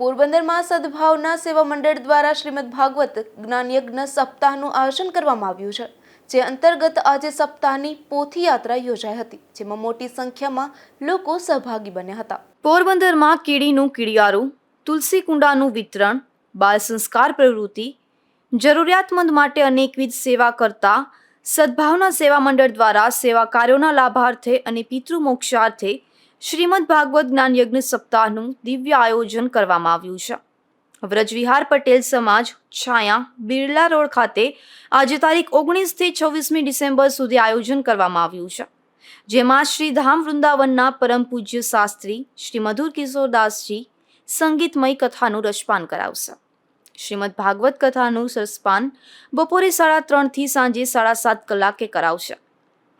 પોરબંદરમાં સદભાવના સેવા મંડળ દ્વારા શ્રીમદ ભાગવત જ્ઞાનયજ્ઞ સપ્તાહનું આયોજન કરવામાં આવ્યું છે, જે અંતર્ગત આજે સપ્તાહની પોથી યાત્રા યોજાઈ હતી, જેમાં મોટી સંખ્યામાં લોકો સહભાગી બન્યા હતા. પોરબંદરમાં કીડીનું કીડિયારું, તુલસી કુંડાનું વિતરણ, બાળ સંસ્કાર પ્રવૃત્તિ, જરૂરિયાતમંદ માટે અનેકવિધ સેવા કરતા સદભાવના સેવા મંડળ દ્વારા સેવા કાર્યોના લાભાર્થે અને પિતૃ મોક્ષાર્થે શ્રીમદ ભાગવત જ્ઞાન યજ્ઞ સપ્તાહનું દિવ્ય આયોજન કરવામાં આવ્યું છે. વ્રજવિહાર પટેલ સમાજ, છાયા, બિરલા રોડ ખાતે આજે તારીખ ઓગણીસથી છવ્વીસમી ડિસેમ્બર સુધી આયોજન કરવામાં આવ્યું છે. જેમાં શ્રી ધામ વૃંદાવનના પરમ પૂજ્ય શાસ્ત્રી શ્રી મધુર કિશોરદાસજી સંગીતમય કથાનું રસપાન કરાવશે. શ્રીમદ ભાગવત કથાનું સરસપાન બપોરે સાડા ત્રણથી સાંજે સાડા સાત કલાકે કરાવશે.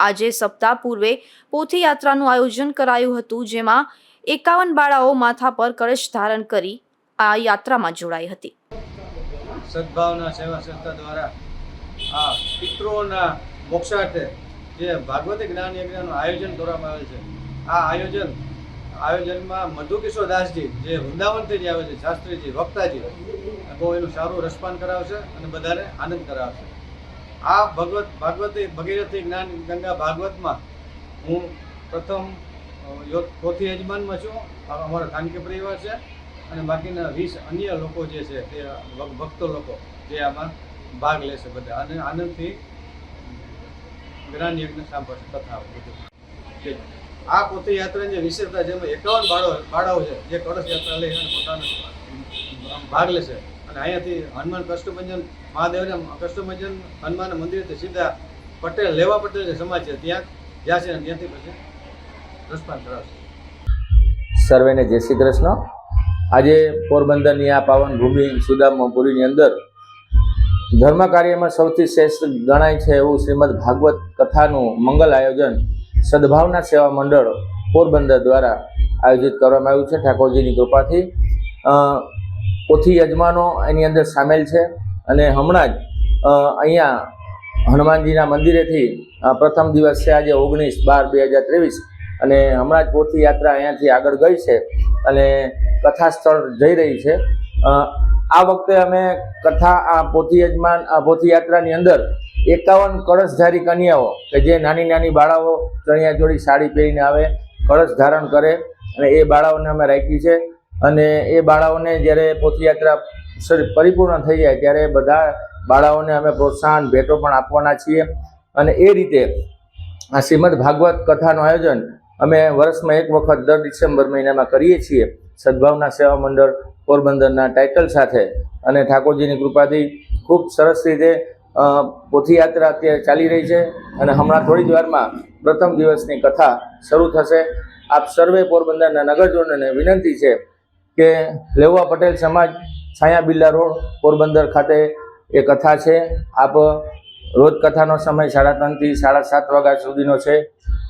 આજે સપ્તાહ પૂર્વે પોથી યાત્રાનું આયોજન કરાયું હતું, જેમાં એકાવન બાળાઓ માથા પર કળશ ધારણ કરી આ યાત્રામાં જોડાઈ હતી. સદભાવના સેવા સંસ્થા દ્વારા આ પિતૃઓના મોક્ષાર્થે જે ભાગવતી જ્ઞાન યજ્ઞનું આયોજન કરવામાં આવે છે, આ આયોજન આયોજનમાં મધુકિશોર દાસજી, જે વૃંદાવનથી જ આવે છે, શાસ્ત્રીજી, વક્તાજી, બહુ એનું સારું રસપાન કરાવશે અને બધાને આનંદ કરાવશે. આ ભગવત ભાગવતી ભગીરથી જ્ઞાન ગંગા ભાગવતમાં હું પ્રથમ પોથી યજમાનમાં છું. અમારો ખાનગી પરિવાર છે. અને બાકીના વીસ અન્ય લોકો જે છે, તે ભક્તો લોકો જે આમાં ભાગ લેશે બધા. અને આનંદથી જ્ઞાન યજ્ઞ સાંભળશે, કથા બધું. આ પોતે યાત્રાની જે વિશેષતા જેમાં એકાવન બાળો, બાળાઓ છે, જે કળશ યાત્રા લઈ અને પોતાનો ભાગ લેશે. અને અહીંયાથી હનુમાન કષ્ટભંજન મહાદેવના કષ્ટભંજન હનુમાન મંદિરથી સીધા પટેલ, લેવા પટેલ જે સમાજ છે ત્યાં. જ્યાં છે ત્યાંથી પછી રસપાન કરાવશે. સર્વેને જય શ્રી કૃષ્ણ. આજે પોરબંદરની આ પાવન ભૂમિ સુદામપુરીની અંદર ધર્મ કાર્યમાં સૌથી શ્રેષ્ઠ ગણાય છે એવું શ્રીમદ ભાગવત કથાનું મંગલ આયોજન સદભાવના સેવા મંડળ પોરબંદર દ્વારા આયોજિત કરવામાં આવ્યું છે. ઠાકોરજીની કૃપાથી. પોથી યજમાનો એની અંદર સામેલ છે અને હમણાં જ અહીંયા હનુમાનજીના મંદિરેથી પ્રથમ દિવસ છે આજે ઓગણીસ બાર બે હજાર ત્રેવીસ અને હમણાં જ પોથી યાત્રા અહીંયાથી આગળ ગઈ છે અને કથા સ્થળ જઈ રહી છે. આ વખતે અમે કથા, આ પોથી યજમાન પોથી યાત્રાની અંદર એકાવન કળશધારી કન્યાઓ કે જે નાની નાની બાળાઓ ચણિયા જોડી સાડી પહેરીને આવે, કળશ ધારણ કરે અને એ બાળાઓને અમે રાખી છે. અને એ બાળાઓને જ્યારે પોથી યાત્રા પરિપૂર્ણ થઈ જાય ત્યારે બધા બાળાઓને અમે પ્રોત્સાહન, ભેટો પણ આપવાના છીએ. અને એ રીતે આ શ્રીમદ ભાગવત કથાનું આયોજન અમે વર્ષમાં એક વખત દર ડિસેમ્બર મહિનામાં કરીએ છીએ. સદભાવના સેવા મંડળ, પોરબંદરના ટાઇટલ સાથે. અને ઠાકોરજીની કૃપાથી ખૂબ સરસ રીતે પોથીયાત્રા અત્યારે ચાલી રહી છે. અને હમણાં થોડી જ વારમાં પ્રથમ દિવસની કથા શરૂ થશે. આપ સર્વે પોરબંદરના નગરજનોને વિનંતી છે કે લેવા પટેલ સમાજ છાયા બિલ્લા રોડ, પોરબંદર ખાતે એ કથા છે. આપ રોજ કથાનો સમય સાડા ત્રણથી સાડા સાત વાગ્યા સુધીનો છે.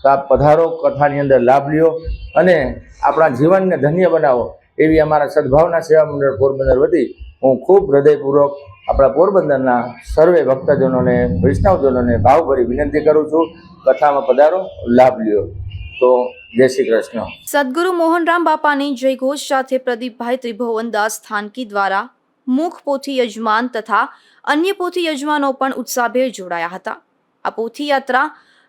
તો આપ પધારો, કથાની અંદર લાભ લ્યો અને આપણા જીવનને ધન્ય બનાવો એવી અમારા સદભાવના સેવા મંડળ પોરબંદર વતી હું ખૂબ હૃદયપૂર્વક આપણા પોરબંદરના સર્વે ભક્તજનોને, વૈષ્ણવજનોને ભાવભરી વિનંતી કરું છું. કથામાં પધારો, લાભ લ્યો. તો જય શ્રી કૃષ્ણ. સદગુરુ મોહનરામ બાપાની જયઘોષ સાથે પ્રદીપભાઈ ત્રિભુવન દાસ સ્થાનકી દ્વારા મુખ પોથી યજમાન તથા અન્ય પોથી યજમાનો પણ ઉત્સાહભેર જોડાયા હતા. આ પોથી યાત્રા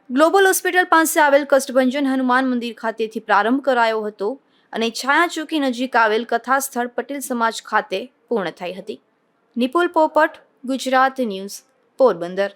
ગ્લોબલ હોસ્પિટલ પાસે આવેલ કષ્ટભંજન હનુમાન મંદિર ખાતેથી પ્રારંભ કરાયો હતો અને છાયા ચોકી નજીક આવેલ કથા સ્થળ પટેલ સમાજ ખાતે પૂર્ણ થઈ હતી. નિપુલ પોપટ, ગુજરાત ન્યૂઝ, પોરબંદર.